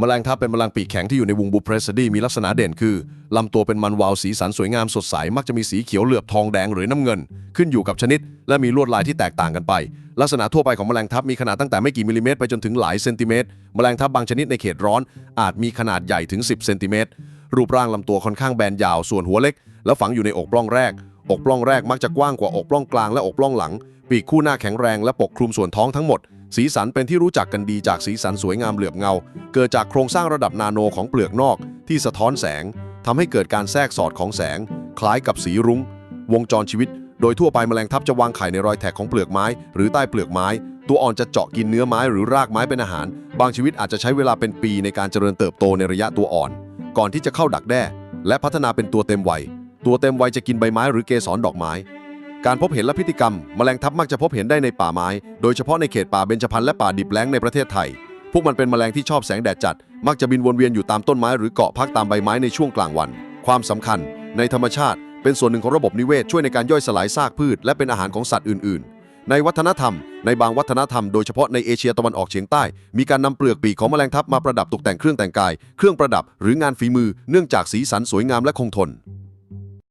แมลงทับเป็นแมลงปีกแข็งที่อยู่ในวงบูเพรสดีมีลักษณะเด่นคือลำตัวเป็นมันวาวสีสันสวยงามสดใส มักจะมีสีเขียวเหลือบทองแดงหรือน้ำเงิน ขึ้นอยู่กับชนิด และมีลวดลายที่แตกต่างกันไป ลักษณะทั่วไปของแมลงทับมีขนาดตั้งแต่ไม่กี่มิลลิเมตรไปจนถึงหลายเซนติเมตรแมลงทับบางชนิดในเขตร้อน อาจมีขนาดใหญ่ถึง 10 เซนติเมตรรูปร่างลำตัวค่อนข้างแบนยาวส่วนหัวเล็ก แล้วฝังอยู่ในอกปล้องแรก อกปล้องแรกมักจะกว้างกว่าอกปล้องกลางและอกปล้องหลัง ปีกคู่หน้าแข็งแรงและปกคลุมส่วนท้องทั้งหมด สีสันเป็นที่รู้จักกันดีจากสีสันสวยงามเหลือบเงา เกิดจากโครงสร้างระดับนาโนของเปลือกนอก ที่สะท้อนแสงทำให้เกิดการแทรกสอดของแสง คล้ายกับสีรุง้ง วงจรชีวิต โดยทั่วไปแมลงทับจะวางไข่ในรอยแทกของเปลือกไม้ หรือใต้เปลือกไม้ ตัวอ่อนจะเจาะกินเนื้อไม้หรือรากไม้เป็นอาหาร บางชีวิตอาจจะใช้เวลาเป็นปีในการเจริญเติบโตในระยะตัวอ่อน ก่อนที่จะเข้าดักแด้ และพัฒนาเป็นตัวเต็มวัย ตัวเต็มวัยจะกินใบไม้หรือเกสรดอกไม้ การพบเห็นและพฤติกรรมแมลงทับมักจะพบเห็นได้ในป่าไม้ โดยเฉพาะในเขตป่าเบญจพรรณและป่าดิบแล้งในประเทศไทย พวกมันเป็นแมลงที่ชอบแสงแดดจัด มักจะบินวนเวียนอยู่ตามต้นไม้หรือเกาะพักตามใบไม้ในช่วงกลางวัน ความสำคัญ ในธรรมชาติ เป็นส่วนหนึ่งของระบบนิเวศช่วยในการย่อยสลายซากพืช และเป็นอาหารของสัตว์อื่น ๆ ในวัฒนธรรม ในบางวัฒนธรรมโดยเฉพาะในเอเชียตะวันออกเฉียงใต้ มีการนำเปลือกปีกของแมลงทับมาประดับตกแต่งเครื่องแต่งกาย เครื่องประดับหรืองานฝีมือเนื่องจากสีสันสวยงามและคงทน